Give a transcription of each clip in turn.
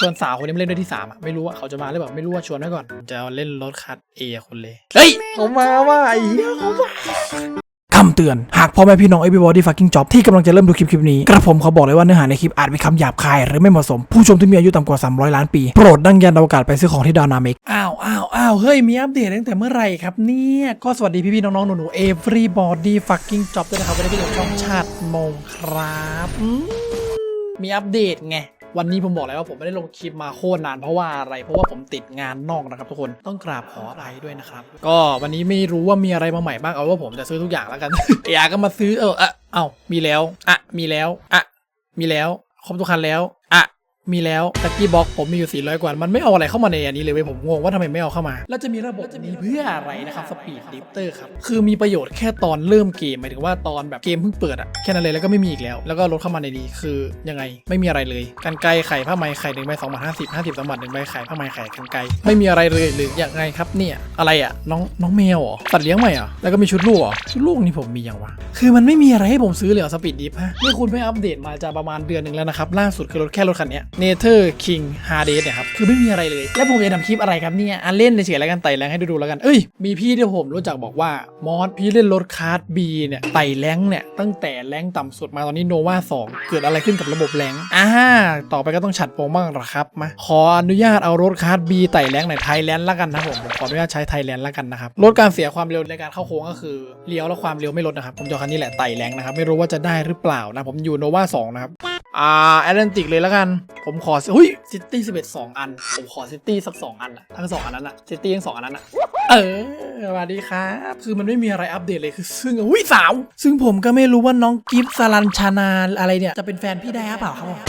ชวนสาวคนนี้มาเล่นด้วยที่สามอะไม่รู้ว่าเขาจะมาหรือเปล่าไม่รู้ว่าชวนไว้ก่อน จะเอาเล่นรถคัสเอคนเลย เฮ้ยเขามาว่าไอ้เหี้ยเขามาคำเตือน หากพ่อแม่พี่น้อง everybody fucking job ที่กำลังจะเริ่มดูคลิปคลิปนี้ กระผมเขาบอกเลยว่าเนื้อหาในคลิปอาจมีคำหยาบคาย หรือไม่เหมาะสม ผู้ชมที่มีอายุต่ำกว่า 300 ล้านปี โปรดดังยันอวกาศไปซื้อของที่ดาวนามิกอ้าวอ้าวอ้าวเฮ้ย มีอัปเดตตั้งแต่เมื่อไหร่ครับเนี่ย ก็สวัสดีพี่ๆน้องๆ หนู ๆ everybody fucking job ด้วยนะครับวันนี้ก็อยู่ช่องชาติมงครับอืมมีอัปเดตไง วันนี้ผมบอกเลยว่าผมไม่ได้ลงคลิปมาโคตรนานเพราะว่าอะไร เพราะว่าผมติดงานนอกนะครับทุกคนต้องกราบขออะไรด้วยนะครับ ก็วันนี้ไม่รู้ว่ามีอะไรมาใหม่บ้างเอาว่าผมจะซื้อทุกอย่างแล้วกันอยาก็มาซื้อเอออะเอ้ามีแล้ว อะ มีแล้ว อะ มีแล้ว ครบทุกคันแล้ว มีแล้วตะกี้บ็อกผมมีอยู่ 400 กว่า มันไม่เอาอะไรเข้ามาในอันนี้เลยเว้ยผมงงว่าทำไมไม่เอาเข้ามา แล้วจะมีระบบนี้เพื่ออะไรนะครับสปีดดิฟเตอร์ครับ คือมีประโยชน์แค่ตอนเริ่มเกมหมายถึงว่าตอนแบบเกมเพิ่งเปิดอะแค่นั้นเลยแล้วก็ไม่มีอีกแล้ว แล้วก็ลดเข้ามาในนี้คือยังไงไม่มีอะไรเลยกันไกลไข่ผ้าไหมไข่หนึ่งใบสองบาทห้าสิบห้าสิบสองบาทหนึ่งใบไข่ผ้าไหมไข่กันไกลไม่มีอะไรเลยหรือยังไงครับเนี่ยอะไรอะน้องน้องแมวเหรอสัตว์เลี้ยงใหม่เหรอแล้วก็มีชุดลูกเหรอชุดลูกนี่ผมมีอย่างวะคือมันไม่มีอะไรให้ผมซื้อเลยสปีดดิฟฮะนี่คุณไม่อัปเดตมาจะประมาณเดือนหนึ่งแล้วนะครับล่าสุดคือรถแค่รถคันเนี้เนเธอร์คิงฮาร์เดสเนี่ยครับ คือไม่มีอะไรเลย แล้วผมจะทำคลิปอะไรครับเนี่ยอะเล่นเฉยๆแล้วกันไต่แรงให้ดูๆแล้วกัน เอ้ย มีพี่ที่ผมรู้จักบอกว่ามอสพี่เล่นรถคาร์ดบีเนี่ยไต่แรงเนี่ยตั้งแต่แรงต่ำสุดมาตอนนี้โนวา2เกิดอะไรขึ้นกับระบบแรงอ่าต่อไปก็ต้องฉัดโปรงบ้างหรอครับมาขออนุญาตเอารถคาร์ดบีไต่แรงในไทยแลนด์ละกันนะผมผมขออนุญาตใช้ไทยแลนด์ละกันนะครับลดการเสียความเร็วในการเข้าโค้งก็คือเลี้ยวแล้วความเร็วไม่ลดนะครับผมจะเอคันนี้แหละไต่แรงนะครับไม่รู้ว่าจะได้หรือเปล่านะผมอยู่โนวา2นะครับ อ่าแอตแลนติกเลยแล้วกัน ผมขอหุ้ยซิตี้สิบเอ็ดสองอัน ผมขอซิตี้สักสองอันอะทั้งสองอันนั้นอะซิตี้ทั้งสองอันนั้นอะเออสวัสดีครับ คือมันไม่มีอะไรอัปเดตเลยคือ ซึ่งอุ้ยสาว ซึ่งผมก็ไม่รู้ว่าน้องกิฟต์สลันชานาอะไรเนี่ย จะเป็นแฟนพี่ได้หรือเปล่าครับผม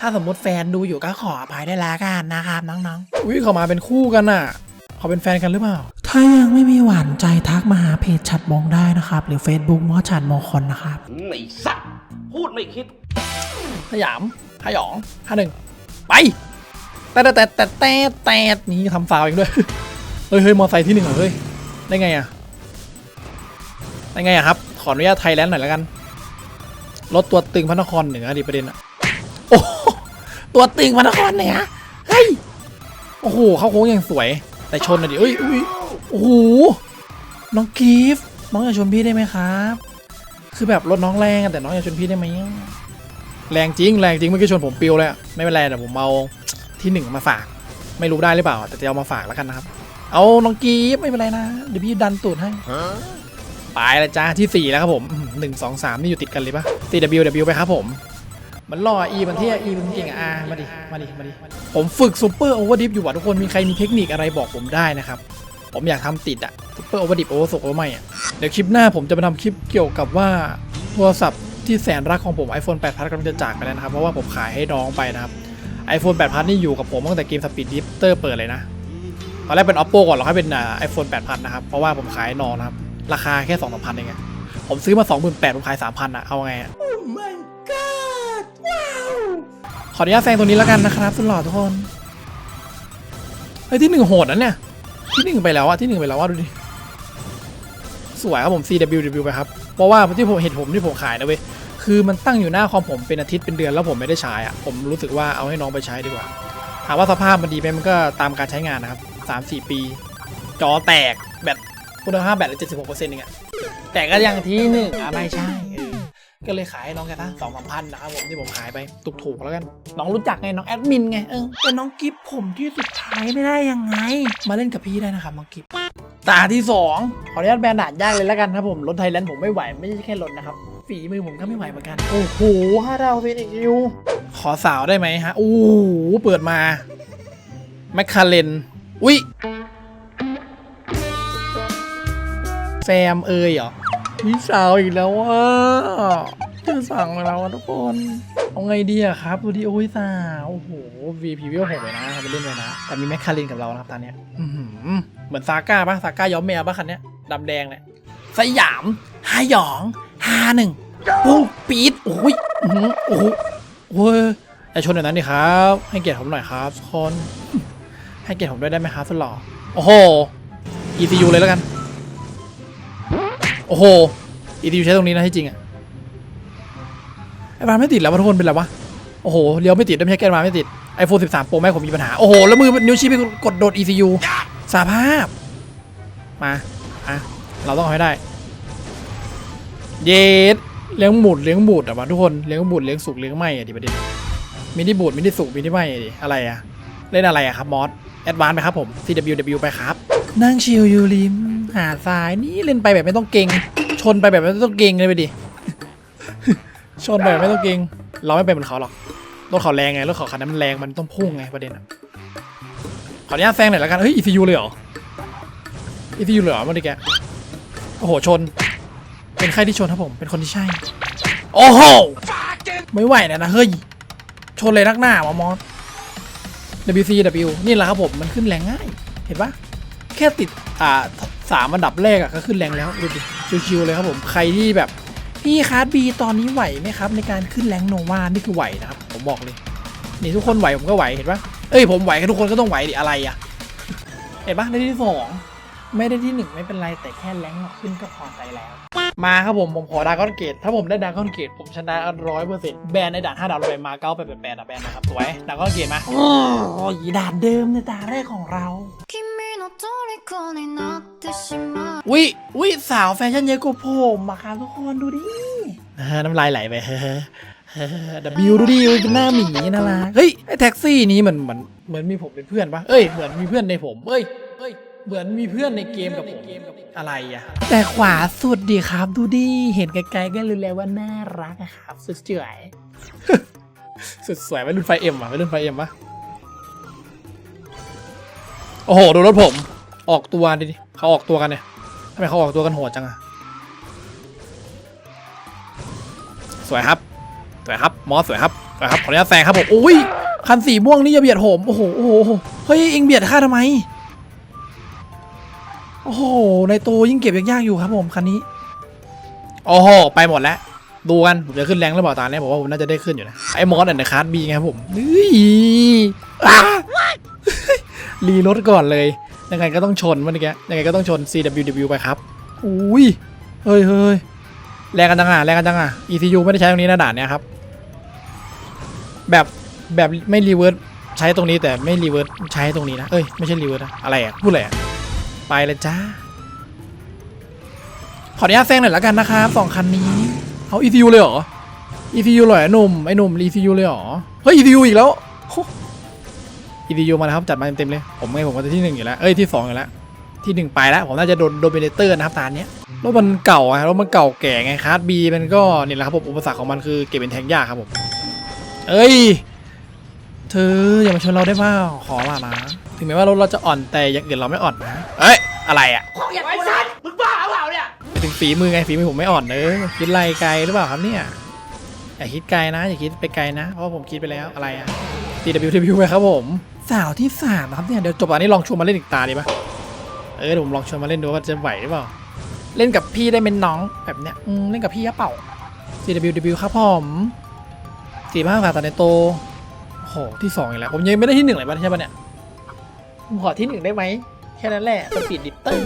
ถ้าสมมติแฟนดูอยู่ก็ขออภัยได้แล้วกันนะครับน้องๆ อุ้ยเขามาเป็นคู่กันอะ เขาเป็นแฟนกันหรือเปล่า ถ้ายังไม่มีหวานใจทักมาหาเพจชัดมงได้นะครับ หรือ Facebook มอชัดมงคลนะครับ ไอ้สัตว์พูดไม่คิดขยามขยองห้าหนึ่งไป แต่แต่แต่แต่แต่แต่นี่ทำฟาวล์เองด้วย เฮ้ยเฮ้ยมอไซค์ที่หนึ่งเหรอเฮ้ย ได้ไงอะได้ไงอะครับ ขออนุญาตไทยแลนด์หน่อยแล้วกัน รถตัวตึงพระนครเหนือดิประเด็นอะโอ้โหตัวตึงพระนครเหนือเฮ้ย โอ้โห เข้าโค้งอย่างสวย แต่ชนอะดิเอ้ยอุ้ยโอ้โหน้องกีฟต์น้องอยากชนพี่ได้ไหมครับ คือแบบรถน้องแรงอะแต่น้องอยากชนพี่ได้ไหมแรงจริงแรงจริงเมื่อกี้ชนผมปิวเลยอะไม่เป็นไรเดี๋ยวผมเอาที่หนึ่งมาฝาก ไม่รู้ได้หรือเปล่า แต่จะเอามาฝากแล้วกันนะครับ เอาน้องกีฟไม่เป็นไรนะเดี๋ยวพี่ดันตูดให้ไปแล้วจ้าที่สี่แล้วครับผมหนึ่งสองสามนี่อยู่ติดกันเลยปะ CW W ไปครับผม มันรออีมันเที่ยอีมันเก่งอะมาดิ มาดิ มาดิ ผมฝึกซูเปอร์โอเวอร์ดิฟอยู่ว่ะทุกคน มีใครมีเทคนิคอะไรบอกผมได้นะครับ ผมอยากทำติดอะซูเปอร์โอเวอร์ดิฟโอเวอร์สกโอเวอไม่อะเดี๋ยวคลิปหน้าผมจะมาทำคลิปเกี่ยวกับว่าโทรศัพท์ที่แสนรักของผม iPhone 8 Plus กำลังจะจากไปแล้วนะครับ เพราะว่าผมขายให้น้องไปนะครับ iPhone 8 Plus นี่อยู่กับผมตั้งแต่เกม Speed Drifter เปิดเลยนะ ตอนแรกเป็น Oppo ก่อนแล้วค่อยเป็นไอโฟน8 0 0 0นะครับ เพราะว่าผมขายน้องนะครับ ราคาแค่2 3 0 0 0เองผมซื้อมา28,000ผมขาย3,000อะเอาไงอะ ออนุญาตแซงตัวนี้แล้วกันนะครับสุดหล่อทุกคนเฮ้ยที่หนึ่งโหดนะเนี่ยที่หนึ่งไปแล้วอะที่หนึ่งไปแล้วว่าดูดิสวยครับผม CWW ไปครับ เพราะว่าที่ผมเห็นผมที่ผมขายนะเว้ยคือมันตั้งอยู่หน้าคอมผมเป็นอาทิตย์เป็นเดือนแล้วผมไม่ได้ใช้อะผมรู้สึกว่าเอาให้น้องไปใช้ดีกว่าถามว่าสภาพมันดีไหมมันก็ตามการใช้งานนะครับสามสี่ปี จอแตกแบตคุณภาพแบตเลยเจ็ดสิบหกเปอร์เซ็นต์เองอะแต่ก็ยังที่หนึ่งอะไม่ใช่ ก็เลยขายให้น้องแค่ตั้งสองสามพันนะครับผมที่ผมขายไปถูกๆแล้วกัน น้องรู้จักไงน้องแอดมินไงเออแต่น้องกิฟผมที่สุดท้ายไม่ได้ยังไง มาเล่นกับพี่ได้นะครับน้องกิฟตาที่สองขออนุญาตแบนด่านยากเลยแล้วกันครับผมรถไทยแลนด์ผมไม่ไหวไม่ใช่แค่รถนะครับฝีมือผมก็ไม่ไหวเหมือนกัน โอ้โหห้าดาวเป็นอีกคิวขอสาวได้ไหมฮะโอ้โหเปิดมาแมคคาเรนอุ้ยแฟมเอยเหรอ พี่สาวอีกแล้วอะจะสั่งมาแล้วอะทุกคน เอาไงดีอะครับดูดิโอ้ยสาวโอ้โห VP วิวหกเลยนะไปเล่นเลยนะ แต่มีแมคคาเรนกับเรานะครับตอนเนี้ยเหมือนซาก้าปะซาก้าย้อมแมวปะคันเนี้ยดำแดงเนี่ยสยามฮาหยองฮาหนึ่งปุ้ปี๊ดโอ้ยอื้อหือโอ้โหโอ้ยอย่าชนแบบนั้นดิครับ ให้เกียรติผมหน่อยครับทุกคนให้เกียรติผมด้วยได้ไหมครับสุดหล่อโอ้โห ECU เลยแล้วกัน โอ้โห ECU ใช้ตรงนี้นะที่จริงอะไอ้บานไม่ติดแล้วทุกคนเป็นไรวะโอ้โหเลี้ยวไม่ติดด้วยไม่ใช่แก้มาไม่ติด iPhone 13 Pro Max ผมมีปัญหา โอ้โห แล้วมือนิ้วชี้ไปกดโดด ECU สาภาพ มาอะเราต้องเอาให้ได้ เย็ดเลี้ยงหมุดเลี้ยงบูดอะวะทุกคนเลี้ยงบูดเลี้ยงสุกเลี้ยงไหมอะดิประเด็นมินิบูดมินิสุกมินิไหมอะดิอะไรอะ เล่นอะไรอะครับมอสแอดวานไปครับผม CWW ไปครับ นั่งชิลอยู่ริมหาดทรายนี่เล่นไปแบบไม่ต้องเก่ง ชนไปแบบไม่ต้องเก่งเลยไปดิ ชนไปแบบไม่ต้องเก่ง เราไม่เป็นเหมือนเขาหรอก รถเขาแรงไง รถเขาคันนั้นมันแรง มันต้องพุ่งไงประเด็นอะขออนุญาตแซงหน่อยละกัน เฮ้ย ECU เลยเหรอ ECU เลยเหรอเมื่อกี้แก โอ้โห ชน เป็นใครที่ชนครับผม เป็นคนที่ใช่ โอ้โห ไม่ไหวนะนะ เฮ้ย ชนเลยนักหน้าวะมอส WCW นี่แหละครับผม มันขึ้นแรงง่าย เห็นปะ แค่ติดอ่าสามอันดับแรกอะก็ขึ้นแรงแล้วดูดิชิวๆเลยครับผมใครที่แบบพี่คาร์ดบีตอนนี้ไหวไหมครับ ในการขึ้นแรงโนวานี่คือไหวนะครับผมบอกเลยนี่ทุกคนไหวผมก็ไหวเห็นปะเอ้ยผมไหวทุกคนก็ต้องไหวดิอะไรอะเห็นปะได้ที่สองไม่ได้ที่หนึ่งไม่เป็นไรแต่แค่แรงขึ้นก็พอใจแล้ว มาครับผมผมขอดากอนเกตถ้าผมได้ดากอนเกตผมชนะร้อยเปอร์เซ็นต์แบนในด่านห้าดาวลงไปมาเก้าไปแปดอะแบนนะครับสวยดากอนเกตมาโอ้ยด่านเดิมในด่าแรกของเรา วิวิสาวแฟชั่นเยอะกว่าผมมาครับทุกคนดูดิน้ำลายไหลไปดับบิวดูดิเป็นหน้าหมีน่ารักเฮ้ยไอแท็กซี่นี้เหมือนเหมือนเหมือนมีผมเป็นเพื่อนปะเอ้ยเหมือนมีเพื่อนในผมเอ้ยเอ้ยเหมือนมีเพื่อนในเกมกับผมอะไรอะแต่ขวาสุดดีครับ ดูดิเห็นไกลๆก็รู้แล้วว่าน่ารักครับ สุดสวยสุดสวยไปรุ่นไฟเอ็มอะไปรุ่นไฟเอ็มปะ โอ้โหดูรถผม ออกตัวดิเขาออกตัวกันเนี่ยทำไมเขาออกตัวกันโหดจังอะสวยครับสวยครับมอสสวยครับสวยครับขออนุญาตแซงครับผมอุ้ยคันสีม่วงนี่อย่าเบียดผมโอ้โหโอ้โหเฮ้ยเอ็งเบียดข้าทำไมโอ้โหในตัวยิ่งเก็บยากๆอยู่ครับผมคันนี้โอ้โหไปหมดแล้วดูกันผมจะขึ้นแรงหรือเปล่าตาเนี่ยผมว่าผมน่าจะได้ขึ้นอยู่นะไอ้มอสอันในคาร์ดบีไงครับผมเฮ้ยอ่ รีรถก่อนเลย ยังไงก็ต้องชนเมื่อกี้ยังไงก็ต้องชน CWW ไปครับ อุ้ย เฮ้ยเฮ้ยแรงกันจังอะแรงกันจังอะ ECU ไม่ได้ใช้ตรงนี้นะด่านเนี้ยครับ แบบแบบไม่รีเวิร์สใช้ตรงนี้แต่ไม่รีเวิร์สใช้ตรงนี้นะ เอ้ยไม่ใช่รีเวิร์สนะอะไรอะพูดอะไรอะไปเลยจ้า ขออนุญาตแซงหน่อยละกันนะครับสองคันนี้เอา ECU เลยเหรอ ECU เลยเหรอไอ้หนุ่มไอ้หนุ่ม ECU เลยเหรอ เฮ้ย ECU อีกแล้ว โอ้ ECU มาแล้วครับจัดมาเต็มๆเลย ผมไงผมก็จะที่หนึ่งอยู่แล้วเอ้ยที่สองอยู่แล้วที่หนึ่งไปแล้วผมน่าจะโดนโดมิเนเตอร์นะครับตาเนี้ยรถมันเก่าอะรถมันเก่าแก่ไงคาร์ดบีมันก็นี่แหละครับผมอุปสรรคของมันคือเก็บเป็นแทงยากครับผมเอ้ยเธออย่ามาชนเราได้เปล่าขอละนะถึงแม้ว่ารถเราจะอ่อนแต่อย่างอื่นเราไม่อ่อนนะเอ้ยอะไรอะไอ้สัตว์มึงบ้าเปล่าเนี่ยไปถึงฝีมือไงฝีมือผมไม่อ่อนเนอะคิดไรไกลหรือเปล่าครับเนี่ยอย่าคิดไกลนะอย่าคิดไปไกลนะเพราะว่าผมคิดไปแล้วอะไรอะ TWTW ไปครับผม สาวที่สามครับเนี่ยเดี๋ยวจบอันนี้ลองชวนมาเล่นอีกตาดีปะเออผมลองชวนมาเล่นดูว่าจะไหวหรือเปล่าเล่นกับพี่ได้เป็นน้องแบบเนี้ยเล่นกับพี่ยะเป่า TWW ครับผมสี่ห้าขาตัดในโตโอ้โหที่สองอีกแล้วผมยังไม่ได้ที่หนึ่งเลยปะใช่ปะเนี่ยผมขอที่หนึ่งได้ไหมแค่นั้นแหละสปีดดิปเตอร์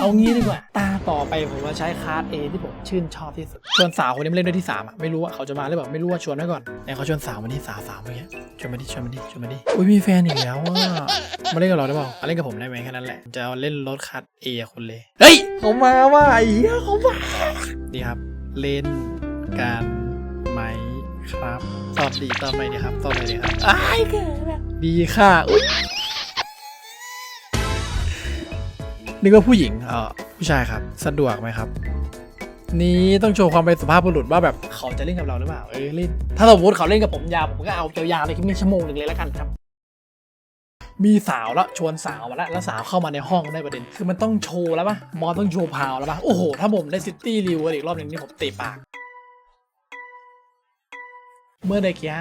เอางี้ดีกว่า ตาต่อไปผมจะใช้คาร์ด A ที่ผมชื่นชอบที่สุด ชวนสาวคนนี้มาเล่นด้วยที่สามอะไม่รู้ว่าเขาจะมาหรือเปล่าไม่รู้ว่าชวนไว้ก่อนไหนเขาชวนสาวมาที่สาวสาวเมื่อกี้ชวนมาดิชวนมาดิชวนมาดิอุ้ยมีแฟนอีกแล้วอะมาเล่นกับเราได้เปล่ามาเล่นกับผมได้ไหมแค่นั้นแหละจะเอาเล่นรถคัด A กับคนเลยเฮ้ยเขามาว่าไอ้เหี้ยเขามาดีครับเล่นกันไหมครับตอบดีตอบไม่ดีครับตอบไม่ดีครับอ้ายเกิดดีค่ะอุ้ยนึกว่าผู้หญิงเออ ผู้ชายครับ สะดวกไหมครับ นี้ต้องโชว์ความเป็นสุภาพบุรุษว่าแบบเขาจะเล่นกับเราหรือเปล่าเออเล่นถ้าสมมติเขาเล่นกับผมยาวผมก็เอาเจียาวเลยคลิปนี้ชั่วโมงหนึ่งเลยแล้วกันครับ มีสาวแล้วชวนสาวมาแล้วแล้วสาวเข้ามาในห้องได้ประเด็น คือมันต้องโชว์แล้วปะมอต้องโชว์พาวแล้วปะโอ้โหถ้าผมได้ซิตี้รีวิวอีกรอบหนึ่งนี่ผมเตะปาก เมื่อใดกี้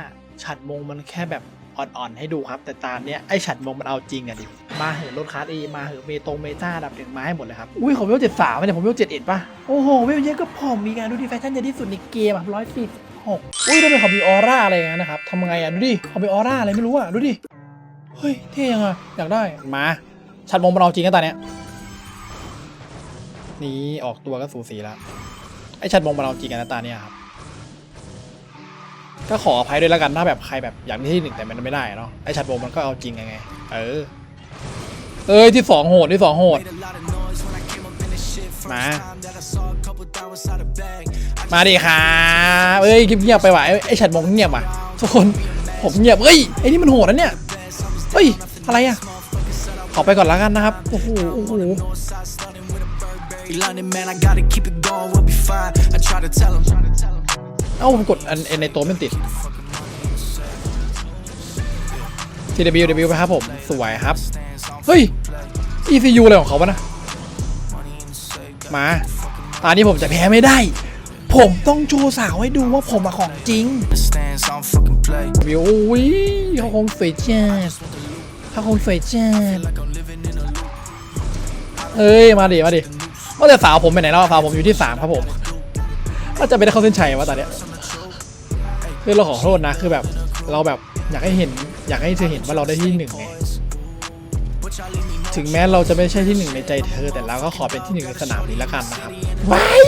ฉัดมงมันแค่แบบอ่อนๆให้ดูครับ แต่ตามเนี้ยไอ้ฉัดมงมันเอาจริงอะดิ มาเหอะรถคาร์ดเอมาเหอะเมตงเมจ้าดับถึงมาให้หมดเลยครับอุ้ยผมเวลเจ็ดสามเนี่ยผมเวลเจ็ดเอ็ดป่ะโอ้โหเวลเยอะก็ผอมมีการดูดีแฟชั่นเยอะที่สุดในเกมอะร้อยสี่สิบหกอุ้ยทำไมเขามีออร่าอะไรอย่างนั้นนะครับทำไงอะดูดิเขามีออร่าอะไรไม่รู้อะดูดิเฮ้ยเท่ยังอะอยากได้มาชัดมงมันเอาจริงกันตอนเนี้ยนี่ออกตัวก็สูสีแล้วไอ้ชัดมงมันเอาจริงกันตาเนี่ยครับก็ขออภัยด้วยแล้วกันถ้าแบบใครแบบอยากได้ที่หนึ่งแต่มันไม่ได้เนาะไอชัดโบมันก็เอาจริงไงไงเออ เอ้ยที่สองโหดที่สองโหด มา มาดิครับเอ้ยเงียบๆไปว่ะไอ้ไอชัดโบมันเงียบว่ะทุกคนผมเงียบเฮ้ยไอ้นี่มันโหดนะเนี่ยเฮ้ยอะไรอะขอไปก่อนแล้วกันนะครับโอ้โหโอ้โห London, man, I gotta keep it going, we'll be fine. I try to tell him. เอ้าผมกดอันอันในตัวไม่ติด TW W ไปครับผม สวยครับ เฮ้ย ECU อะไรของเขาปะนะ มา ตอนนี้ผมจะแพ้ไม่ได้ ผมต้องโชว์สาวให้ดูว่าผมมาของจริงวิวอุ้ยเขาคงสวยจัดเขาคงสวยจัดเอ้ย มาดิ มาดิว่าแต่สาวผมไปไหนแล้วสาวผมอยู่ที่สามครับผมว่าจะไปได้เข้าเส้นชัยวะตอนเนี้ยคือเราขอโทษนะ คือแบบเราแบบอยากให้เห็น อยากให้เธอเห็นว่าเราได้ที่หนึ่งไง ถึงแม้เราจะไม่ใช่ที่หนึ่งในใจเธอ แต่เราก็ขอเป็นที่หนึ่งในสนามนี้ละกันนะครับว้าย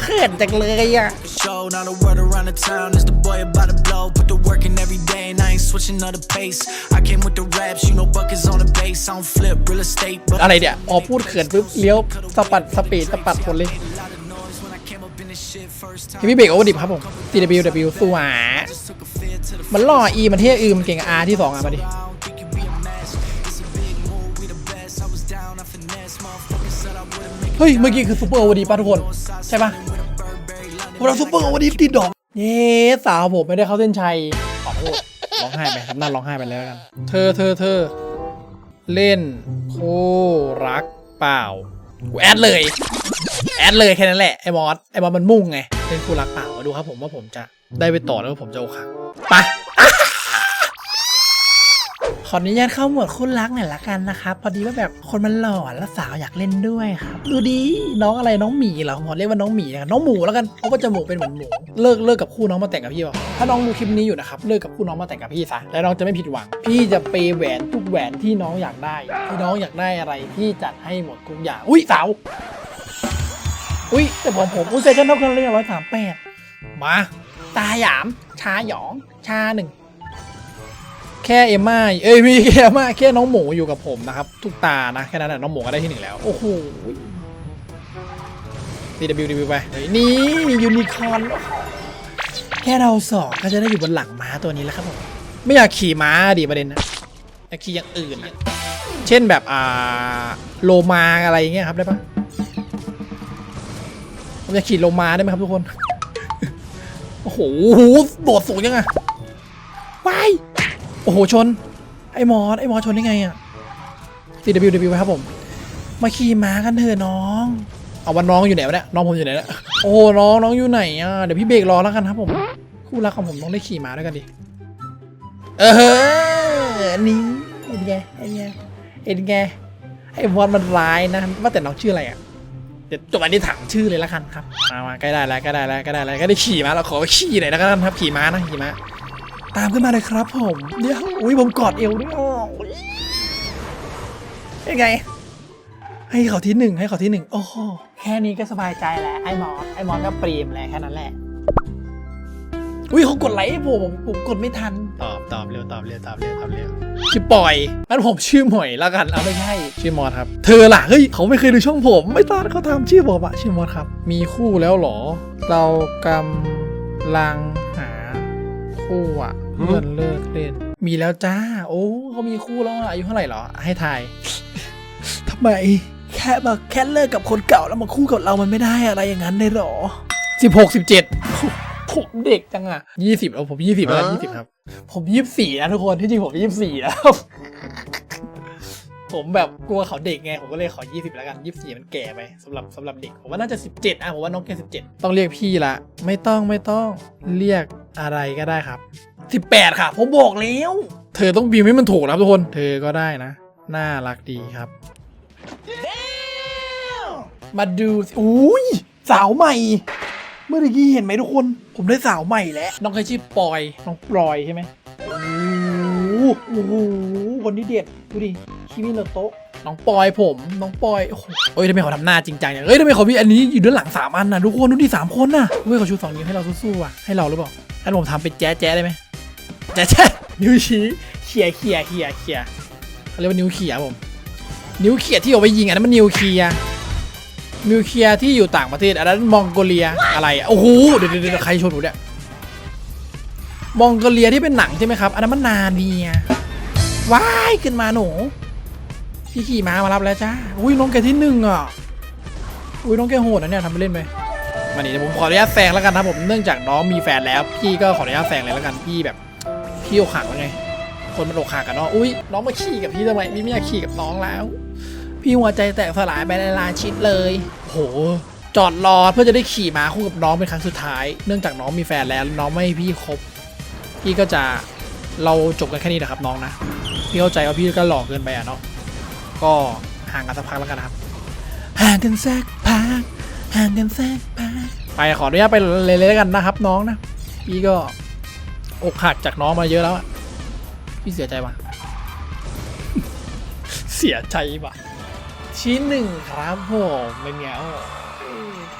เขินจังเลยอะ Show, now the word around the town is the boy about to blow. Put the work in every day, and I ain't switching up the pace. I came with the raps, you know, buckets on the bass. I don't flip real estate, but อะไรเนี่ยพอพูดเขินปุ๊บเลี้ยวสะปัดสปีดสะปัดหมดเลย when I came up in this shit first time, พี่เบรกโอเวอร์ดิบครับผม TWW สวา took a fear to the มันล่อ E มันเท่อืมเก่ง R ที่สองอะมาดิ เฮ้ย เมื่อกี้คือซูเปอร์โอเวอร์ดิบป่ะทุกคน ใช่ปะผมเราซูเปอร์โอเวอร์ดิบติดดอก เย้สาวผมไม่ได้เข้าเส้นชัยขอโทษร้องไห้ไปทำหน้าร้องไห้ไปแล้วกัน เธอเธอเธอเล่นคู่รักเปล่ากูแอดเลย แอดเลยแค่นั้นแหละไอ้มอสไอ้มอสมันมุ่งไงเล่นคู่รักเปล่ามาดูครับผมว่าผมจะได้ไปต่อแล้วว่าผมจะโอคักไป ขออนุญาตเข้าหมวดคู่รักหน่อยละกันนะครับ พอดีว่าแบบคนมันหล่อแล้วสาวอยากเล่นด้วยครับดูดีน้องอะไรน้องหมีเหรอผมขอเรียกว่าน้องหมีนะน้องหมูแล้วกันเพราะว่าจมูกเป็นเหมือนหมูเลิกเลิกกับคู่น้องมาแต่งกับพี่ป่ะถ้าน้องดูคลิปนี้อยู่นะครับเลิกกับคู่น้องมาแต่งกับพี่ซะแล้วน้องจะไม่ผิดหวัง พี่จะเปย์แหวนทุกแหวนที่น้องอยากได้ที่น้องอยากได้อะไรพี่จัดให้หมดทุกอย่างอุ้ยสาวอุ้ยแต่ผมผมอุ้ยเซชั่นเท่ากันเลยร้อยสามแปดมาตาหยาม ชาหยอง ชาหนึ่ง แค่เอมมาเอ้ยมีแค่เอมมาแค่น้องหมูอยู่กับผมนะครับ ทุกตานะแค่นั้นนะน้องหมูก็ได้ที่หนึ่งแล้ว โอ้โห DWDW ไปเฮ้ยนี่ยูนิคอร์นแค่เราสองก็จะได้อยู่บนหลังม้าตัวนี้แล้วครับผมไม่อยากขี่ม้าดิประเด็นนะอยากขี่อย่างอื่นนะเช่นแบบอ่าโลมาอะไรเงี้ยครับได้ปะผมอยากขี่โลมาได้ไหมครับทุกคน โอ้โหโดดสูงยังไง อ้โหชน ไอ้มอสไอ้มอสชนได้ไงอะ CWW ไปครับผม มาขี่ม้ากันเถอะน้อง เอาวันน้องอยู่ไหนวะเนี่ยน้องผมอยู่ไหนเนี่ยโอ้น้องน้องอยู่ไหนอะเดี๋ยวพี่เบรกรอแล้วกันครับผม คู่รักของผมต้องได้ขี่ม้าด้วยกันดิ เออ้นี้เอ็นไงเอ็นไงเอ็นไงไอ้มอสมันร้ายนะว่าแต่น้องชื่ออะไรอะเดี๋ยวจบอันนี้ถามชื่อเลยล้วกันครับมามาใกล้ได้แล้วใกล้ได้แล้วใกล้ได้แล้วกล้ได้ขี่ม้าแล้วขอขี่หน่อยแล้วกันครับขี่ม้านะขี่ม้า ตามขึ้นมาเลยครับผมเดี๋ยวอุ้ยผมกอดเอวด้วยอ๋ออุ๊ยยังไง ให้เขาที่หนึ่งให้เขาที่หนึ่งโอ้โหแค่นี้ก็สบายใจแล้ว ไอ้มอสไอ้มอสก็ปรีมแล้วแค่นั้นแหละอุ้ยเขากดไลค์ให้ผมผมผมกดไม่ทัน ตอบตอบเร็วตอบเร็วตอบเร็วตอบเร็วชื่อปอยงั้นผมชื่อหมวยแล้วกันเอาไม่ใช่ชื่อมอสครับ เธอล่ะเฮ้ยเขาไม่เคยดูช่องผม ไม่ตอนเขาทำชื่อผมอะชื่อมอสครับ มีคู่แล้วเหรอ เรากำลังหา คู่อะเพื่อนเลิกเล่น มีแล้วจ้า โอ้เขามีคู่แล้วอะอายุเท่าไหร่เหรอ ให้ทายทำไม แค่มาแค่เลิกกับคนเก่าแล้วมาคู่กับเรามันไม่ได้อะไรอย่างนั้นเลยเหรอสิบหกสิบเจ็ดผมเด็กจังอะยี่สิบเอาผมยี่สิบแล้วยี่สิบครับ ผมยี่สิบสี่นะทุกคนที่จริงผมยี่สิบสี่แล้วผมแบบกลัวเขาเด็กไง ผมก็เลยขอ 20 แล้วกัน 24 มันแก่ไปสำหรับสำหรับเด็ก ผมว่าน่าจะ 17 อะ ผมว่าน้องแค่17 ต้องเรียกพี่ละ ไม่ต้องไม่ต้อง เรียก อะไรก็ได้ครับ 18 ค่ะผมบอกแล้ว เธอต้องบีมให้มันถูกนะครับทุกคน เธอก็ได้นะ น่ารักดีครับ มาดูสิอุ้ยสาวใหม่ เมื่อกี้เห็นไหมทุกคน ผมได้สาวใหม่แล้วน้องเคยชื่อปอย น้องปลอยใช่ไหมโอ้โหคนนี้เด็ดดูดิคิมิโนโตะน้องปอยผม น้องปอย โอ้โหเอ้ยทำไมเขาทำหน้าจริงจังอย่างเอ้ยทำไมเขามีอันนี้อยู่ด้านหลังสามอันนะทุกคนดูดิสามคนนะเฮ้ยเขาชูสองนิ้วให้เราสู้ๆอะให้เราหรือเปล่า ในผมทำเป็นแจ๊ะแจ๊ะได้ไหมแจ๊ะแจ๊ะนิ้วชี้เขี่ยเขี่ยเขี่ยเขี่ยเขาเรียกว่านิ้วเขี่ยผม นิ้วเขี่ยที่เอาไปยิงอันนั้นมันนิ้วเคลียนิวเคลียที่อยู่ต่างประเทศอันนั้นมองโกเลียอะไรโอ้โหเดี๋ยวเดี๋ยวเดี๋ยวใครชนผมเนี่ยมองโกเลียที่เป็นหนังใช่ไหมครับ อันนั้นมันนาเนียว้ายขึ้นมาหนูพี่ขี่ม้ามารับแล้วจ้าอุ้ยน้องแกที่หนึ่งอะอุ้ยน้องแกโหดนะเนี่ยทำไปเล่นไป มานี่ผมขออนุญาตแซงแล้วกันนะผมเนื่องจากน้องมีแฟนแล้ว พี่ก็ขออนุญาตแซงเลยแล้วกันพี่แบบพี่อกหักแล้วไง คนมันอกหักกันเนาะอุ้ยน้องมาขี่กับพี่ทำไมพี่ไม่อยากขี่กับน้องแล้ว พี่หัวใจแตกสลายไปในลานชิดเลยโหจอดรอเพื่อจะได้ขี่ม้าคู่กับน้องเป็นครั้งสุดท้าย เนื่องจากน้องมีแฟนแล้วน้องไม่ให้พี่คบพี่ก็จะเราจบกันแค่นี้นะครับน้องนะพี่เข้าใจว่าพี่ก็หลอกเกินไปอะเนาะก็ห่างกันสักพักแล้วกันนะครับห่างกันสักพัก ห่างกันสักพักไปขออนุญาตไปเลยเลยแล้วกันนะครับ น้องนะ พี่ก็อกหักจากน้องมาเยอะแล้วอะพี่เสียใจว่ะ เสียใจว่ะ ชิ้นหนึ่งครับผมเป็นไงโอ้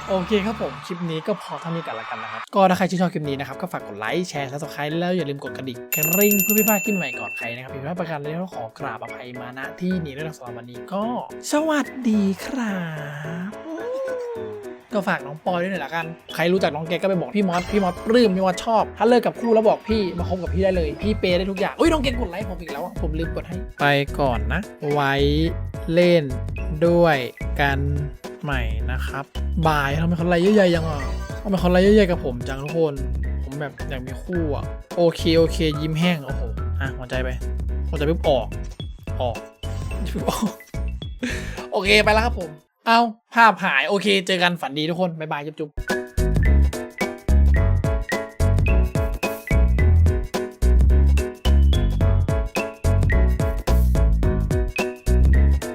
โอเคครับผม คลิปนี้ก็พอเท่านี้กันละกันนะครับ ก็ถ้าใครชื่นชอบคลิปนี้นะครับ ก็ฝากกดไลค์แชร์และสไครต์แล้วอย่าลืมกดกระดิ่งกริ่งเพื่อไม่พลาดคลิปใหม่ก่อนใครนะครับผิดพลาดประการใดก็ขอกราบอภัยมาณที่นี้ด้วยนะสำหรับวันนี้ก็ สวัสดีครับ ก็ฝากน้องปอยด้วยหน่อยละกัน ใครรู้จักน้องแกก็ไปบอกพี่มอส พี่มอสปลื้มพี่มอสชอบ ถ้าเลิกกับคู่แล้วบอกพี่มาคบกับพี่ได้เลย พี่เปย์ได้ทุกอย่างอุ้ยน้องแกกดไลค์ผมอีกแล้วอะผมลืมกดให้ ไปก่อนนะ ไว้เล่นด้วยกันใหม่นะครับบายทำไมเขาไลค์เยอะใหญ่ยังอะทำไมเขาไลค์เยอะใหญ่กับผมจังทุกคน ผมแบบอยากมีคู่อะโอเคโอเค ยิ้มแห้งโอ้โหอะหัวใจไปหัวใจปุ๊บออกออกออกโอเคไปแล้วครับผม เอาภาพหายโอเค เจอกันฝันดีทุกคน บ๊ายบายจุ๊บ